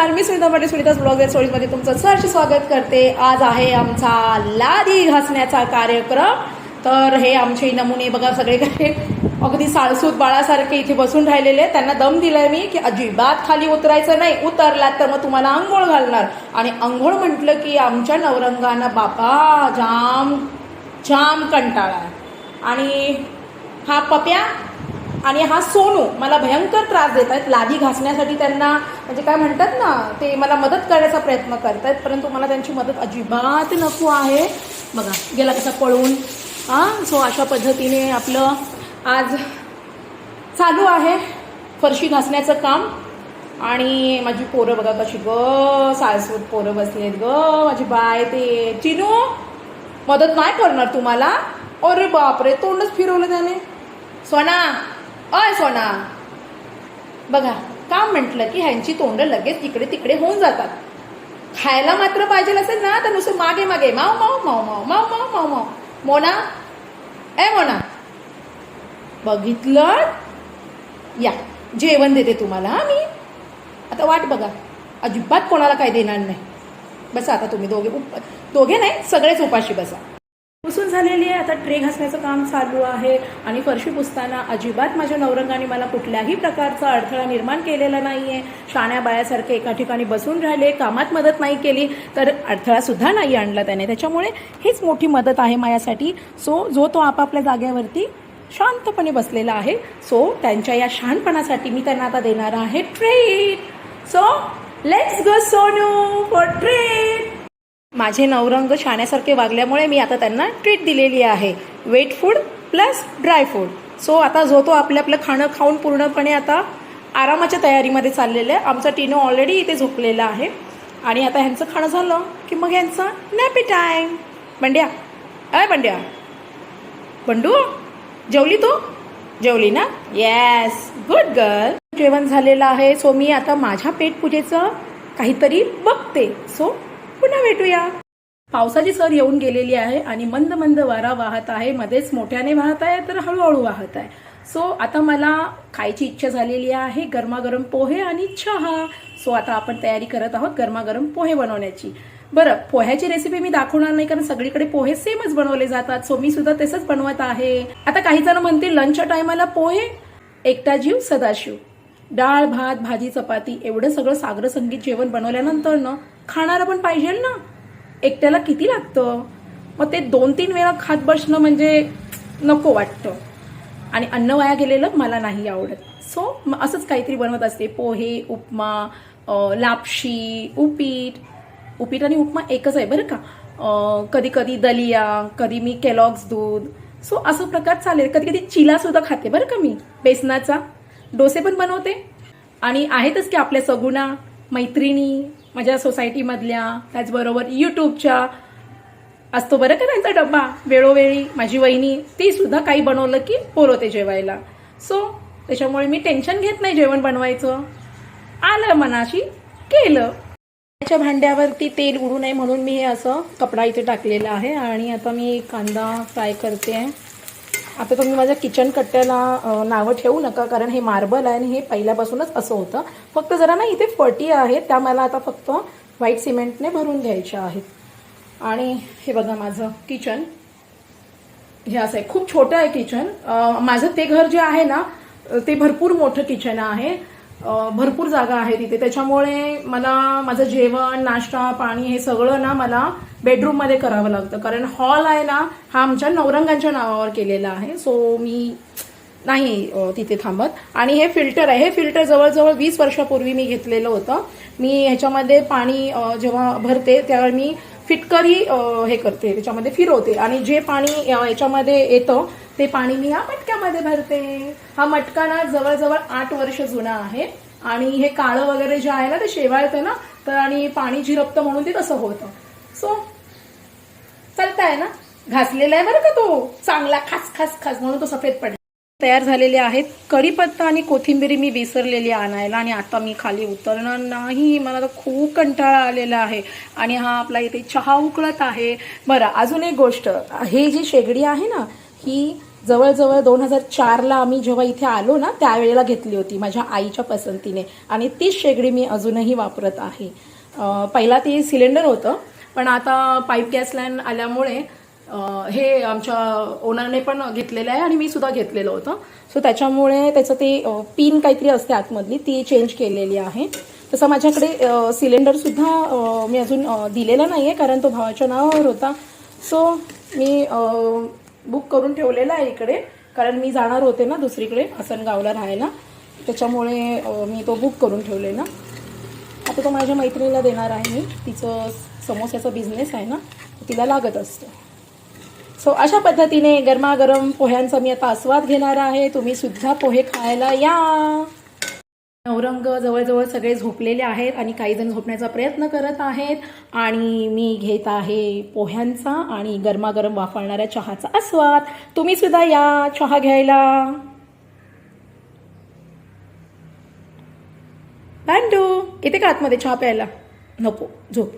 नमस्कार मी सुनीता पाटील सुनीताच ब्लॉग स्टोरीजमध्ये तुमचं सहर्ष स्वागत करते. आज आहे आमचा लादी घासण्याचा कार्यक्रम. तर हे आमचे नमुने बघा सगळेकडे अगदी साळसूत बाळासारखे इथे बसून राहिलेले आहेत. त्यांना दम दिलाय मी की अजिबात खाली उतरायचं नाही. उतरलात तर मग तुम्हाला आंघोळ घालणार. आणि आंघोळ म्हटलं की आमच्या नवरंगानं बापा जाम जाम कंटाळा आणि हा पप्या आणि हा सोनू मला भयंकर त्रास देत आहेत. लादी घासण्यासाठी त्यांना म्हणजे काय म्हणतात ना ते मला मदत करण्याचा प्रयत्न करतायत परंतु मला त्यांची मदत अजिबात नको आहे. बघा गेला कसा पळून. हां सो अशा पद्धतीने आपलं आज चालू आहे फरशी घासण्याचं काम. आणि माझी पोरं बघा कशी ग साळसूट पोरं बसली आहेत ग. माझी बाय ते. चिनू मदत नाही करणार तुम्हाला? अरे बापरे तोंडच फिरवलं त्याने. सोना अय सोना. बघा काम म्हटलं की ह्यांची तोंड लगेच इकडे तिकडे होऊन जातात? खायला मात्र पाहिजे असेल ना तर नुसतं मागे मागे. माव माव माव माव माव माव माव माव. मोना? ए मोना. बघितलं? या. जेवण देते तुम्हाला हा मी. आता वाट बघा. अजिबात कोणाला काय देणार नाही. बसा आता तुम्ही दोघे उप दोघे नाही सगळेच उपाशी बसा. झालेली आहे. आता ट्रे घासण्याचं काम चालू आहे. आणि फरशी पुसताना अजिबात माझ्या नवरंगाने मला कुठल्याही प्रकारचा अडथळा निर्माण केलेला नाही आहे शाण्या बायासारखे एका ठिकाणी बसून राहिले कामात मदत नाही केली तर अडथळा सुद्धा नाही आणला त्याने. त्याच्यामुळे हीच मोठी मदत आहे माझ्यासाठी. सो जो तो आपापल्या जागेवरती शांतपणे बसलेला आहे सो त्यांच्या या शहाणपणासाठी मी त्यांना आता देणार आहे treat so let's go Sonu for treat माझे नवरंग शाण्यासारखे वागल्यामुळे मी आता त्यांना ट्रीट दिलेली आहे. Wet food plus dry food so आता जो तो आपलं आपलं खाणं खाऊन पूर्णपणे आता आरामाच्या तयारीमध्ये चाललेलं आहे. आमचा टिनो ऑलरेडी इथे झोपलेला आहे. आणि आता ह्यांचं खाणं झालं की मग ह्यांचा नॅपी टाईम बंड्या. अय बंड्या. बंडू जेवली तू? जेवली ना? येस गुड गर्ल जेवण झालेलं आहे. सो मी आता माझ्या पेटपूजेचं काहीतरी बघते. सो पुन्हा भेटूया. पावसाची सर येऊन गेलेली आहे आणि मंद मंद वारा वाहत आहे. मध्येच मोठ्याने वाहत आहे तर हळूहळू वाहत आहे. सो आता मला खायची इच्छा झालेली आहे गरमागरम पोहे आणि चहा. सो आता आपण तयारी करत आहोत गरमागरम पोहे बनवण्याची. बरं पोह्याची रेसिपी मी दाखवणार नाही कारण सगळीकडे पोहे सेमच बनवले जातात. सो मी सुद्धा तसंच बनवत आहे. आता काही जण म्हणतील लंचच्या टायमाला पोहे? एकटा जीव सदाशिव. डाळ भात भाजी चपाती एवढं सगळं सागर संगीत जेवण बनवल्यानंतर ना खाणारं पण पाहिजे ना. एकट्याला किती लागतं? मग ते दोन तीन वेळा खात बसणं म्हणजे नको वाटतं. आणि अन्न वाया गेलेलं मला नाही आवडत. सो असंच काहीतरी बनवत असते. पोहे उपमा लापशी उपीट. उपीट आणि उपमा एकच आहे बरं का. कधी कधी दलिया कधी मी केलॉग्स दूध. सो असं प्रकार चालेल. कधी कधी चिला सुद्धा खाते बरं का मी. बेसनाचा. डोसे पण बनवते. आणि आहेतच की आपल्या सगुणा मैत्रिणी माझ्या सोसायटीमधल्या त्याचबरोबर यूट्यूबच्या असतो बरं का त्यांचा डब्बा? वेळोवेळी माझी वहिनी ती सुद्धा काही बनवलं की बोलवते जेवायला. सो त्याच्यामुळे मी टेन्शन घेत नाही जेवण बनवायचं. आलं मनाशी केलं. त्याच्या भांड्यावरती तेल उडू नये म्हणून मी हे असं कपडा इथे टाकलेला आहे आणि आता मी कांदा फ्राय करते. आहे आता तुम्ही माझ्या किचन कट्ट्याला नावं ठेवू नका कारण हे मार्बल आहे आणि हे पहिल्यापासूनच असं होतं. फक्त जरा ना इथे फटी आहेत त्या मला आता फक्त व्हाईट सिमेंटने भरून घ्यायच्या आहेत. आणि हे बघा माझं किचन हे असं आहे. खूप छोटं आहे किचन माझं ते घर जे आहे ना ते भरपूर मोठं किचन आहे. भरपूर जागा आहे तिथे. त्याच्यामुळे मला माझं जेवण नाश्ता पाणी हे सगळं ना मला बेडरूममध्ये करावं लागतं. कारण हॉल आहे ना हा आमच्या नवरंगांच्या नावावर केलेला आहे. सो मी नाही तिथे थांबत. आणि हे फिल्टर आहे. हे फिल्टर जवळजवळ वीस वर्षापूर्वी मी घेतलेलं होतं. मी ह्याच्यामध्ये पाणी जेव्हा भरते त्यावेळी मी फिटकरी हे करते. त्याच्यामध्ये फिरवते. आणि जे पाणी याच्यामध्ये येतं ते पाणी मी ह्या मटक्यामध्ये भरते. हा मटका ना जवळजवळ आठ वर्ष जुना आहे. आणि हे काळं वगैरे जे आहे ना ते शेवाळतं ना तर आणि पाणी झिरपतं म्हणून ते तसं होतं. सो चालताय ना? घासलेला आहे बरं का तो? चांगला खास खास खास म्हणून तो सफेद पडला. तयार झालेले आहेत. कढीपत्ता आणि कोथिंबिरी मी विसरलेली आणायला आणि आता मी खाली उतरणार नाही. मला तर खूप कंटाळा आलेला आहे. आणि हा आपला इथे चहा उकळत आहे. बरं अजून एक गोष्ट. हे जी शेगडी आहे ना ही जवळजवळ दोन हजार चारला आम्ही जेव्हा इथे आलो ना त्यावेळेला घेतली होती माझ्या आईच्या पसंतीने. आणि तीच शेगडी मी अजूनही वापरत आहे. पहिला ती सिलेंडर होतं पण आता पाईप गॅस लाईन आल्यामुळे हे आमच्या ओनरने पण घेतलेलं आहे आणि मी सुद्धा घेतलेलं होतं. सो त्याच्यामुळे त्याचं ते पिन काहीतरी असते आतमधली ती चेंज केलेली आहे. तसं माझ्याकडे सिलेंडरसुद्धा मी अजून दिलेला नाही आहे कारण तो भावाच्या नावावर होता. सो मी बुक करून ठेवलेला आहे इकडे. कारण मी जाणार होते ना दुसरीकडे आसनगावला राहायला. त्याच्यामुळे मी तो बुक करून ठेवलेला. आता तो माझ्या मैत्रिणीला देणार आहे मी. तिचं समोस्याचा बिझनेस आहे ना तिला लागत असतो. सो अशा पद्धतीने गरमागरम पोह्यांचा मी आता आस्वाद घेणार आहे. तुम्हीसुद्धा पोहे खायला या! नवरंग जवळजवळ सगळे झोपलेले आहेत आणि काही जण झोपण्याचा प्रयत्न करत आहेत. आणि मी घेत आहे पोह्यांचा आणि गरमागरम वाफळणाऱ्या चहाचा आस्वाद. तुम्ही सुद्धा या चहा घ्यायला. बँडू येते का आतमध्ये चहा प्यायला? नको झोप.